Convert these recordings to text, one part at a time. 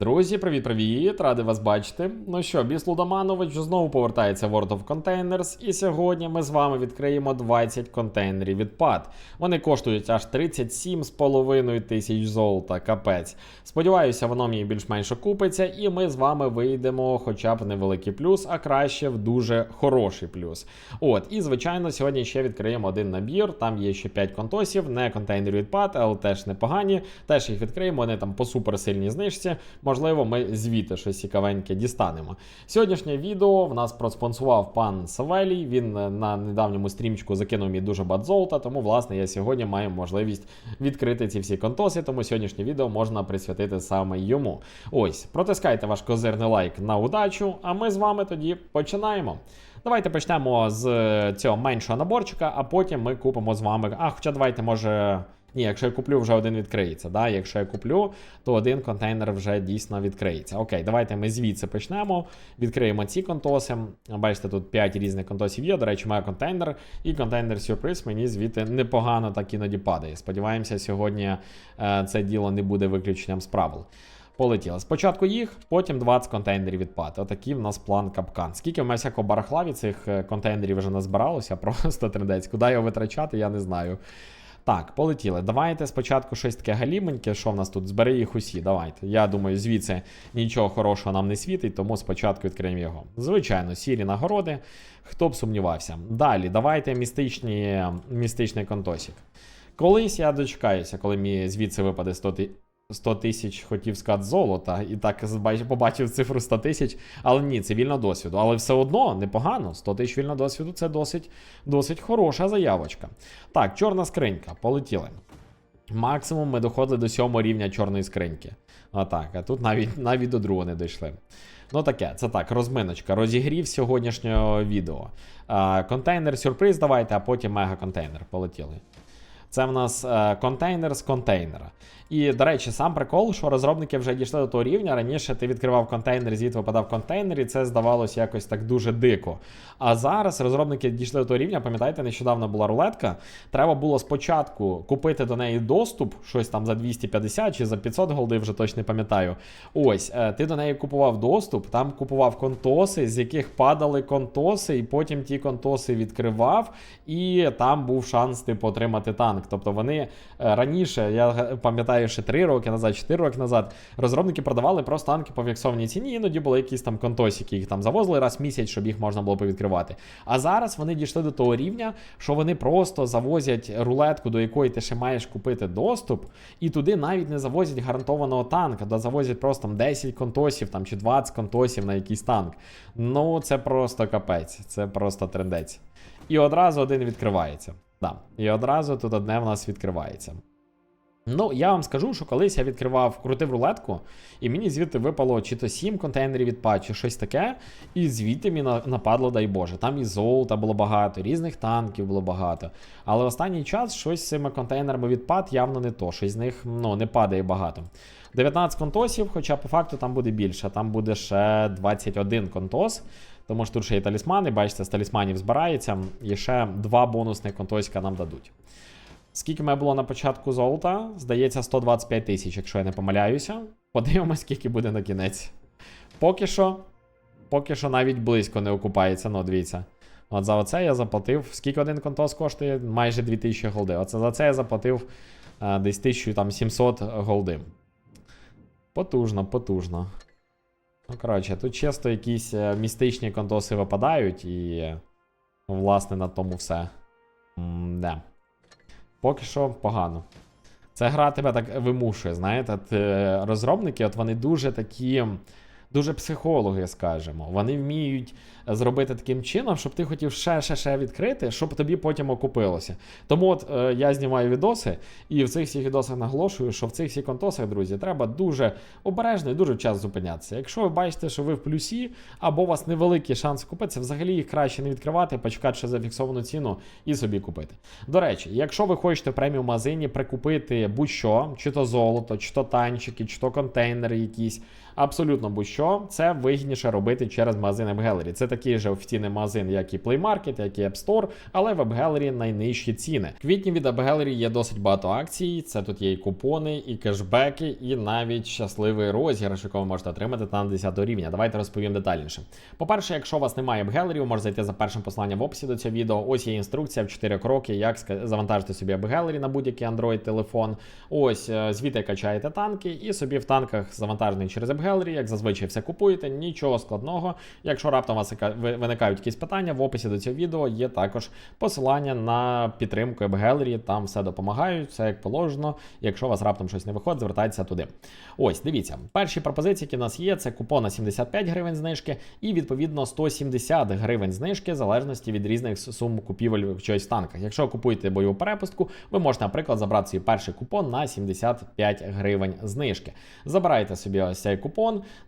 Друзі, привіт-привіт! Радий вас бачити. Ну що, Біс Лудоманович знову повертається в World of Containers, і сьогодні ми з вами відкриємо 20 контейнерів від PAD. Вони коштують аж 37,5 тисяч золота, капець. Сподіваюся, воно мені більш-менш окупиться, і ми з вами вийдемо хоча б невеликий плюс, а краще в дуже хороший плюс. От, і звичайно, сьогодні ще відкриємо один набір. Там є ще 5 контосів, не контейнерів від PAD, але теж непогані. Теж їх відкриємо, вони там по суперсильній знижці. Можливо, ми звідти щось цікавеньке дістанемо. Сьогоднішнє відео в нас проспонсував пан Савелій. Він е, на недавньому стрімчику закинув мені дуже бат золота, тому власне я сьогодні маю можливість відкрити ці всі контоси. Тому сьогоднішнє відео можна присвятити саме йому. Ось, протискайте ваш козирний лайк на удачу, а ми з вами тоді починаємо. Давайте почнемо з е, цього меншого наборчика, а потім ми купимо з вами. А, хоча давайте, може. Ні, якщо я куплю, вже один відкриється. Да? Якщо я куплю, то один контейнер вже дійсно відкриється. Окей, давайте ми звідси почнемо. Відкриємо ці контоси. Бачите, тут 5 різних контосів є. До речі, має контейнер. І контейнер сюрприз мені звідти непогано так іноді падає. Сподіваємося, сьогодні е, це діло не буде виключенням з правил. Полетіли. Спочатку їх, потім 20 контейнерів відпад. Отакий в нас план капкан. Скільки в мене всякого барахла від цих е, контейнерів вже назбиралося, просто трендець. Куди його витрачати, я не знаю. Так, полетіли. Давайте спочатку щось таке галіменьке. Що в нас тут? Збери їх усі. Давайте. Я думаю, звідси нічого хорошого нам не світить, тому спочатку відкриємо його. Звичайно, сірі нагороди. Хто б сумнівався. Далі, давайте містичні, містичний контосик. Колись я дочекаюся, коли мені звідси випаде 100 ти- 100 тисяч хотів сказати золота, і так побачив цифру 100 тисяч, але ні, це вільно досвіду. Але все одно непогано. 100 тисяч вільно досвіду це досить, досить хороша заявочка. Так, чорна скринька, полетіли. Максимум ми доходили до сьомого рівня чорної скриньки. Отак, а тут навіть, навіть до другого не дійшли. Ну таке, це так, розминочка, розігрів сьогоднішнього відео. А, контейнер сюрприз давайте, а потім мега-контейнер. Полетіли. Це в нас е, контейнер з контейнера. І, до речі, сам прикол, що розробники вже дійшли до того рівня. Раніше ти відкривав контейнер, звідти випадав контейнер, і це здавалося якось так дуже дико. А зараз розробники дійшли до того рівня, пам'ятаєте, нещодавно була рулетка. Треба було спочатку купити до неї доступ, щось там за 250 чи за 500 голди, вже точно не пам'ятаю. Ось, е, ти до неї купував доступ, там купував контоси, з яких падали контоси, і потім ті контоси відкривав, і там був шанс типу отримати танк. Тобто вони е, раніше, я г- пам'ятаю, ще 3 роки назад, 4 роки назад, розробники продавали просто танки по фіксованій ціні, іноді були якісь там контосики, їх там завозили раз в місяць, щоб їх можна було повідкривати. А зараз вони дійшли до того рівня, що вони просто завозять рулетку, до якої ти ще маєш купити доступ, і туди навіть не завозять гарантованого танка, де завозять просто там 10 контосів там, чи 20 контосів на якийсь танк. Ну, це просто капець, це просто трендець. І одразу один відкривається. Да. І одразу тут одне в нас відкривається. Ну, я вам скажу, що колись я відкривав, крутив рулетку, і мені звідти випало чи то 7 контейнерів від пат, чи щось таке, і звідти мені нападло, дай Боже. Там і золота було багато, різних танків було багато. Але останній час щось з цими контейнерами від пат явно не то, щось з них ну, не падає багато. 19 контосів, хоча по факту там буде більше, там буде ще 21 контос. Тому що тут ще є талісмани, бачите, з талісманів збирається, і ще два бонусних контосика нам дадуть. Скільки мене було на початку золота? Здається, 125 тисяч, якщо я не помиляюся. Подивимось, скільки буде на кінець. Поки що, поки що навіть близько не окупається, ну дивіться. От за оце я заплатив. Скільки один контос коштує? Майже 2000 голди. Оце за це я заплатив е, десь 1700 голди. Потужно, потужно. Ну, коротше, тут чисто якісь е, містичні контоси випадають, і, е, власне, на тому все. М-да. Поки що погано. Це гра тебе так вимушує, знаєте, е, розробники, от вони дуже такі. Дуже психологи, скажімо. Вони вміють зробити таким чином, щоб ти хотів ще, ще, ще відкрити, щоб тобі потім окупилося. Тому от е, я знімаю відоси, і в цих всіх відосах наголошую, що в цих всіх контосах, друзі, треба дуже обережно і дуже час зупинятися. Якщо ви бачите, що ви в плюсі, або у вас невеликий шанс купитися, взагалі їх краще не відкривати, почекати ще за фіксовану ціну і собі купити. До речі, якщо ви хочете в преміум магазині прикупити будь-що, чи то золото, чи то танчики, чи то контейнери якісь, абсолютно будь-що, це вигідніше робити через магазин AppGallery. Це такий же офіційний магазин, як і Play Market, як і App Store, але в AppGallery найнижчі ціни. В квітні від AppGallery є досить багато акцій. Це тут є і купони, і кешбеки, і навіть щасливий розіграш, якого ви можете отримати там 10 рівня. Давайте розповім детальніше. По-перше, якщо у вас немає AppGallery, ви можете зайти за першим посиланням в описі до цього відео. Ось є інструкція в 4 кроки, як завантажити собі AppGallery на будь-який Android телефон. Ось е, звідти качаєте танки, і собі в танках завантажений через AppGallery, як зазвичай все купуєте, нічого складного. Якщо раптом у вас виникають якісь питання, в описі до цього відео є також посилання на підтримку AppGallery, там все допомагають, все як положено. Якщо у вас раптом щось не виходить, звертайтеся туди. Ось, дивіться, перші пропозиції, які в нас є, це купон на 75 гривень знижки і відповідно 170 гривень знижки в залежності від різних сум купівель в чогось в танках. Якщо купуєте бойову перепустку, ви можете, наприклад, забрати свій перший купон на 75 гривень знижки. Забираєте собі ось цей купон,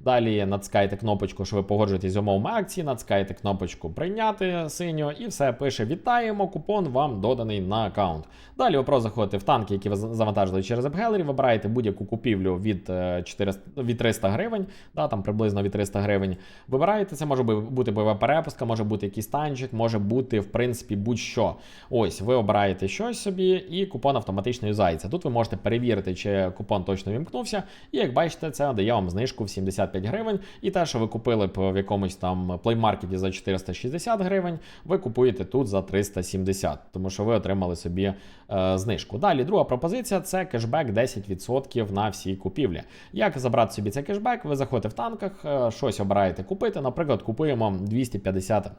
далі натискаєте кнопочку, що ви погоджуєтесь з умовами акції, натискаєте кнопочку прийняти синю, і все пише: Вітаємо! Купон вам доданий на аккаунт. Далі ви просто заходите в танки, які ви завантажили через AppGallery, вибираєте будь-яку купівлю від, е, 400, від 300 гривень, да, там приблизно від 300 гривень. Вибираєте, це може бути бойова перепустка, може бути якийсь танчик, може бути, в принципі, будь-що. Ось, ви обираєте щось собі, і купон автоматично юзається. Тут ви можете перевірити, чи купон точно вімкнувся. І як бачите, це дає вам знижку в 75 гривень. І те, що ви купили б в якомусь там плеймаркеті за 460 гривень, ви купуєте тут за 370, тому що ви отримали собі е, знижку. Далі, друга пропозиція це кешбек 10% на всі купівлі. Як забрати собі цей кешбек? Ви заходите в танках, е, щось обираєте купити. Наприклад, купуємо 250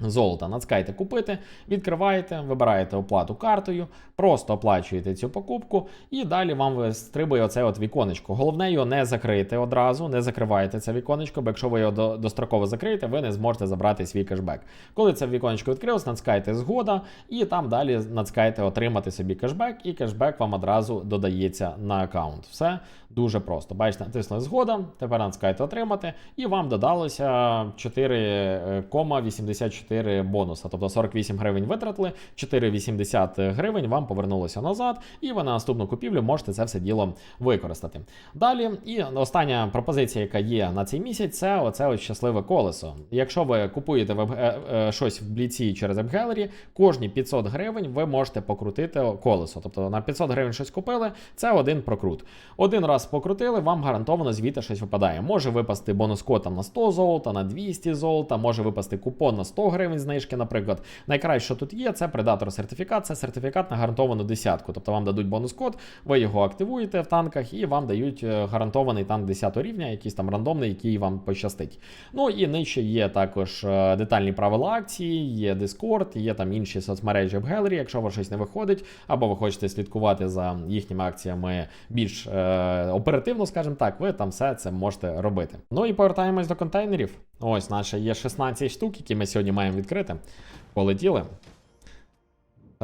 Золота натискаєте купити, відкриваєте, вибираєте оплату картою, просто оплачуєте цю покупку, і далі вам вистрибує оце от віконечко. Головне його не закрити одразу, не закривайте це віконечко, бо якщо ви його до- достроково закриєте, ви не зможете забрати свій кешбек. Коли це віконечко відкрилось, натискаєте згода, і там далі натискаєте отримати собі кешбек, і кешбек вам одразу додається на аккаунт. Все дуже просто. Бачите, натиснули згода, тепер натискаєте отримати, і вам додалося 4,84 бонуса. Тобто 48 гривень витратили, 4,80 гривень вам повернулося назад, і ви на наступну купівлю можете це все діло використати. Далі, і остання пропозиція, яка є на цей місяць, це оце ось щасливе колесо. Якщо ви купуєте в, е, е, щось в бліці через AppGallery, кожні 500 гривень ви можете покрутити колесо. Тобто на 500 гривень щось купили, це один прокрут. Один раз покрутили, вам гарантовано звідти щось випадає. Може випасти бонус код там на 100 золота, на 200 золота, може випасти купон на 100 гривень знижки, наприклад. Найкраще, що тут є, це предатор сертифікат. Це сертифікат на гарантовану десятку. Тобто вам дадуть бонус код, ви його активуєте в танках і вам дають е, гарантований танк 10 рівня, якийсь там рандомний, який вам пощастить. Ну і нижче є також е, детальні правила акції, є Discord, є там інші соцмережі в Gallery, якщо у вас щось не виходить, або ви хочете слідкувати за їхніми акціями більш е, оперативно, скажімо так, ви там все це можете робити. Ну і повертаємось до контейнерів. Ось наше є 16 штук, які ми сьогодні маємо відкрити. Полетіли.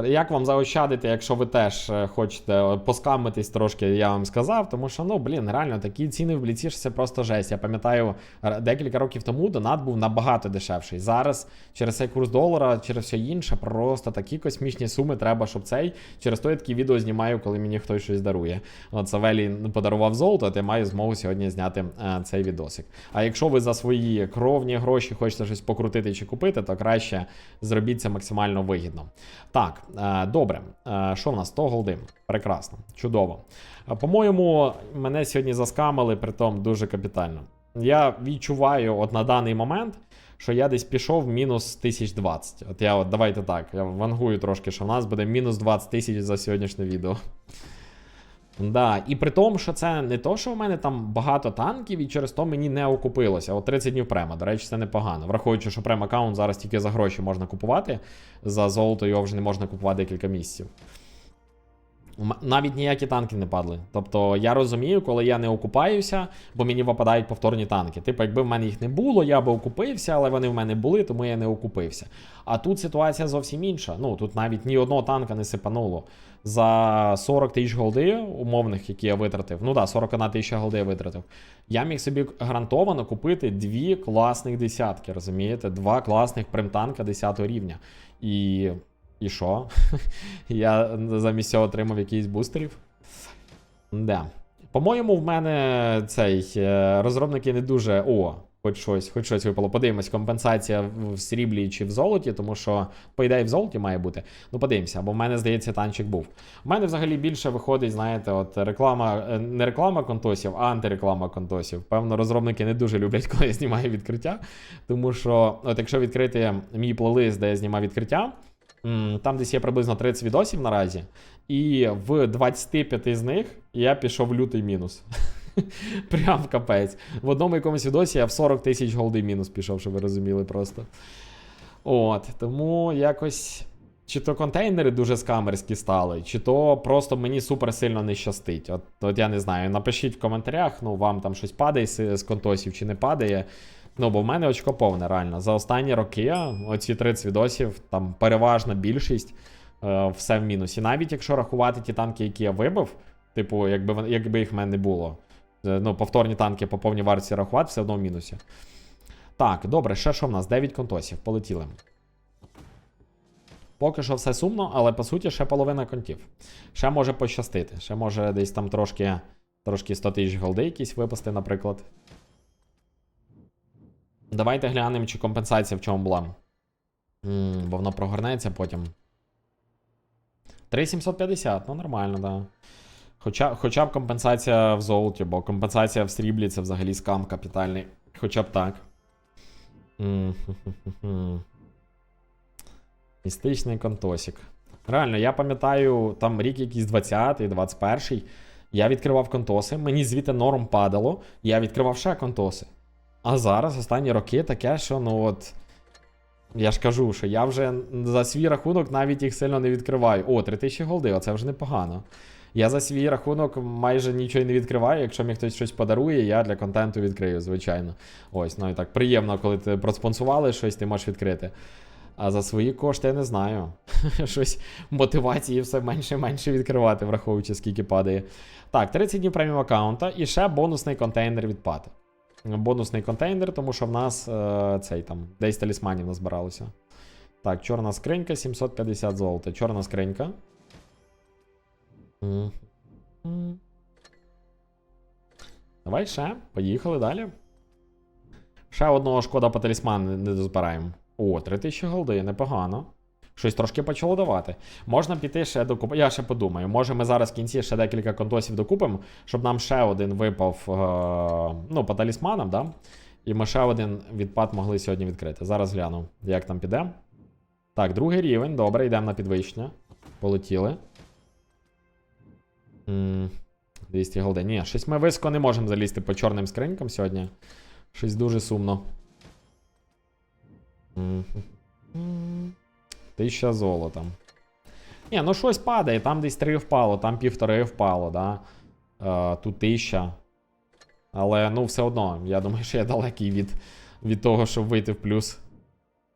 Як вам заощадити, якщо ви теж е, хочете е, поскамитись трошки, я вам сказав, тому що ну блін, реально такі ціни в бліці це просто жесть. Я пам'ятаю, декілька років тому донат був набагато дешевший. Зараз через цей курс долара, через все інше, просто такі космічні суми треба, щоб цей. Через то я такі відео знімаю, коли мені хтось щось дарує. От Савелій подарував золото, то я маю змогу сьогодні зняти е, цей відосик. А якщо ви за свої кровні гроші хочете щось покрутити чи купити, то краще зробіть це максимально вигідно. Так, добре. Е, Що в нас? 100 голди. Прекрасно, чудово. Е, По-моєму, мене сьогодні заскамили, притом дуже капітально. Я відчуваю от на даний момент, що я десь пішов мінус 1020. От я от давайте так, я вангую трошки, що в нас буде мінус 20 тисяч за сьогоднішнє відео. Да, і при тому, що це не то, що в мене там багато танків, і через то мені не окупилося. От 30 днів према. До речі, це непогано. Враховуючи, що прем аккаунт зараз тільки за гроші можна купувати. За золото його вже не можна купувати декілька місяців. Навіть ніякі танки не падли. Тобто я розумію, коли я не окупаюся, бо мені випадають повторні танки. Типу, якби в мене їх не було, я би окупився, але вони в мене були, тому я не окупився. А тут ситуація зовсім інша. Ну тут навіть ні одного танка не сипануло. За 40 тисяч голди умовних, які я витратив. Ну да, 41 тисяча голди я витратив. Я міг собі гарантовано купити дві класних десятки, розумієте? Два класних примтанка 10 рівня. І. І що? Я замість цього отримав якийсь бустерів. Да. По-моєму, в мене цей е, розробники не дуже. О, хоч щось, хоч щось випало. Подивимось, компенсація в сріблі чи в золоті, тому що, по ідеї, в золоті має бути. Ну, подивимося, бо в мене, здається, танчик був. У мене взагалі більше виходить, знаєте, от реклама, е, не реклама контосів, а антиреклама контосів. Певно, розробники не дуже люблять, коли я знімаю відкриття. Тому що, от якщо відкрити мій плейлист, де я знімав відкриття. Там десь є приблизно 30 відосів наразі, і в 25 з них я пішов в лютий мінус. Прям капець. В одному якомусь відосі я в 40 тисяч голди мінус пішов, щоб ви розуміли просто. От, тому якось. Чи то контейнери дуже скамерські стали, чи то просто мені супер сильно не щастить. От, от я не знаю. Напишіть в коментарях, ну вам там щось падає з, з контосів чи не падає. Ну, бо в мене очко повне, реально. За останні роки, оці 30 відосів, там переважна більшість, е, все в мінусі. Навіть якщо рахувати ті танки, які я вибив, типу, якби, якби їх в мене не було. Е, Ну, повторні танки по повній варті рахувати, все одно в мінусі. Так, добре, ще що в нас? 9 контосів, полетіли. Поки що все сумно, але по суті ще половина контів. Ще може пощастити. Ще може десь там трошки, трошки 100 тисяч голди якісь випасти, наприклад. Давайте глянемо, чи компенсація в чому була. М, бо воно прогорнеться потім. 3750, ну нормально, да. Хоча, хоча б компенсація в золоті, бо компенсація в сріблі це взагалі скам капітальний. Хоча б так. М, хе-хе-хе. Містичний контосик. Реально, я пам'ятаю, там рік якийсь 20-й, 21-й. Я відкривав контоси, мені звідти норм падало, я відкривав ще контоси. А зараз останні роки таке, що ну от. Я ж кажу, що я вже за свій рахунок навіть їх сильно не відкриваю. О, 3000 голди, оце вже непогано. Я за свій рахунок майже нічого не відкриваю. Якщо мені хтось щось подарує, я для контенту відкрию, звичайно. Ось, ну і так приємно, коли ти проспонсували щось, ти можеш відкрити. А за свої кошти я не знаю. Щось мотивації все менше і менше відкривати, враховуючи, скільки падає. Так, 30 днів преміум аккаунта і ще бонусний контейнер від пати. Бонусний контейнер, тому що в нас е, цей там десь талісманів назбиралося. Так, чорна скринька, 750 золота. Чорна скринька. М. Давай ще. Поїхали далі. Ще одного шкода по талісману не- не дозбираємо. О, 3000 голди, непогано. Щось трошки почало давати. Можна піти ще докупити. Я ще подумаю. Може, ми зараз в кінці ще декілька контосів докупимо, щоб нам ще один випав е- ну, по талісманам, да? І ми ще один відпад могли сьогодні відкрити. Зараз гляну, як там піде. Так, другий рівень. Добре, йдемо на підвищення. Полетіли. М, 200 голди. Ні, щось ми високо не можемо залізти по чорним скринькам сьогодні. Щось дуже сумно. Мгм. Тисяча золота. Ні, ну щось падає, там десь 3 впало, там півтори впало, да. Е, тут тисяча. Але ну все одно, я думаю, що я далекий від, від того, щоб вийти в плюс.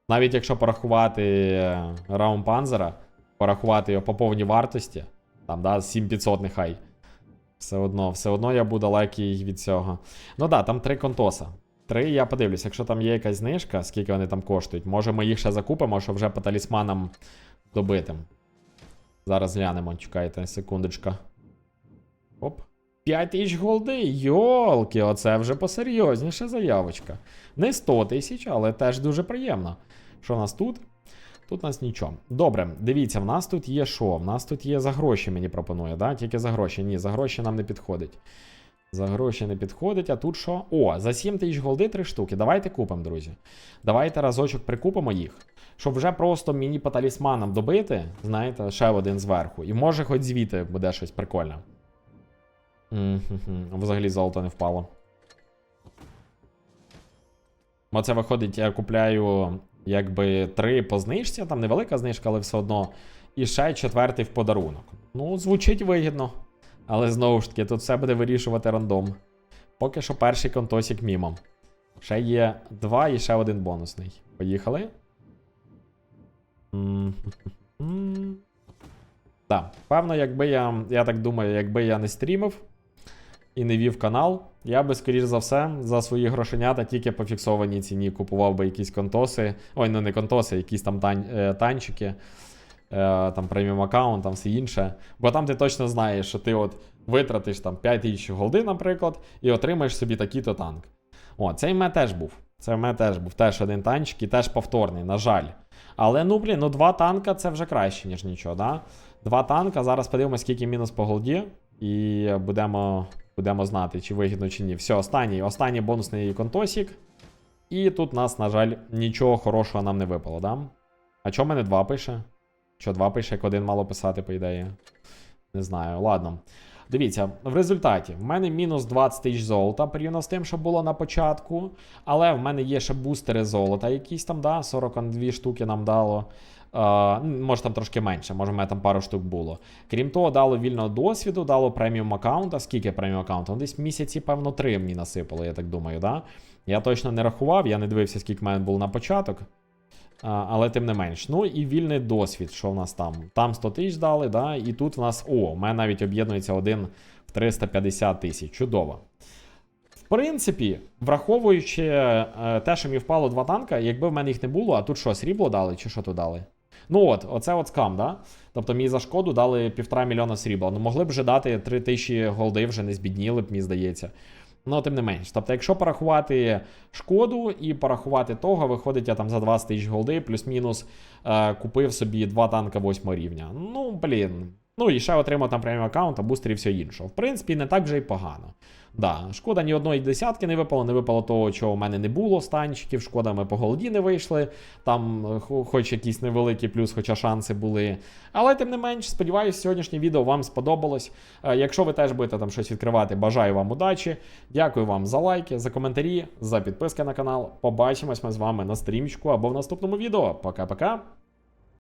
Навіть якщо порахувати е, раум панзера, порахувати його по повній вартості, там, да, 7500 нехай. Все одно, все одно я буду далекий від цього. Ну да, там три контоса. Три, я подивлюсь, якщо там є якась знижка, скільки вони там коштують, може ми їх ще закупимо, щоб вже по талісманам добити. Зараз глянемо, чекайте, секундочка. Оп. 5 тисяч голди. Йолки, оце вже посерйозніше заявочка. Не 100 тисяч, але теж дуже приємно. Що в нас тут? Тут у нас нічого. Добре, дивіться, в нас тут є що? В нас тут є за гроші, мені пропонує, да? Тільки за гроші. Ні, за гроші нам не підходить. За гроші не підходить, а тут що? О, за 7 тисяч голди 3 штуки. Давайте купимо, друзі. Давайте разочок прикупимо їх. Щоб вже просто мені по талісманам добити, знаєте, ще один зверху. І може хоч звідти буде щось прикольне. Взагалі золото не впало. Оце виходить, я купляю якби три по знижці, там невелика знижка, але все одно. І ще четвертий в подарунок. Ну, звучить вигідно. Але знову ж таки, тут все буде вирішувати рандом. Поки що перший контосик мімо. Ще є два і ще один бонусний. Поїхали. Так, певно, якби я. Я так думаю, якби я не стрімив і не вів канал, я би, скоріш за все, за свої грошенята тільки по фіксованій ціні купував би якісь контоси. Ой, ну не контоси, якісь там тань, е, танчики. Е, там преміум аккаунт, там все інше. Бо там ти точно знаєш, що ти от витратиш там 5 тисяч голди, наприклад, і отримаєш собі такий-то танк. О, цей в теж був. Це в мене теж був теж один танчик і теж повторний, на жаль. Але ну, блін, ну два танка це вже краще, ніж нічого, да? Два танка. Зараз подивимося, скільки мінус по голді, і будемо, будемо знати, чи вигідно, чи ні. Все, останній, останній бонусний контосік. І тут нас, на жаль, нічого хорошого нам не випало, да? А в мене два пише? Що два пише, як один мало писати, по ідеї? Не знаю, ладно. Дивіться, в результаті в мене мінус 20 тисяч золота порівняно з тим, що було на початку. Але в мене є ще бустери золота, якісь там, да, 42 штуки нам дало. Е, може там трошки менше, може в мене там пару штук було. Крім того, дало вільного досвіду, дало преміум аккаунта. Скільки преміум аккаунта? Ну, десь місяці, певно, три мені насипало, я так думаю, да? Я точно не рахував, я не дивився, скільки в мене було на початок. А, але тим не менш. Ну і вільний досвід, що в нас там? Там 100 тисяч дали, да? і тут в нас, о, у мене навіть об'єднується один в 350 тисяч. Чудово. В принципі, враховуючи е, те, що мені впало два танка, якби в мене їх не було, а тут що, срібло дали, чи що тут дали? Ну от, оце от скам, да? Тобто мені за шкоду дали півтора мільйона срібла. Ну могли б вже дати 3 тисячі голди, вже не збідніли б, мені здається. Ну, тим не менш. Тобто, якщо порахувати шкоду і порахувати того, виходить, я там за 20 тисяч голди, плюс-мінус е, купив собі два танка 8 рівня. Ну, блін. Ну і ще отримав там преміум аккаунт, бустер і все інше. В принципі, не так вже й погано. Да, шкода ні одної десятки не випало, не випало того, чого в мене не було станчиків. Шкода, ми по голді не вийшли. Там, е, хоч якийсь невеликий плюс, хоча шанси були. Але тим не менш, сподіваюся, сьогоднішнє відео вам сподобалось. Е, Якщо ви теж будете там щось відкривати, бажаю вам удачі. Дякую вам за лайки, за коментарі, за підписки на канал. Побачимось ми з вами на стрімчику або в наступному відео. Пока-пока.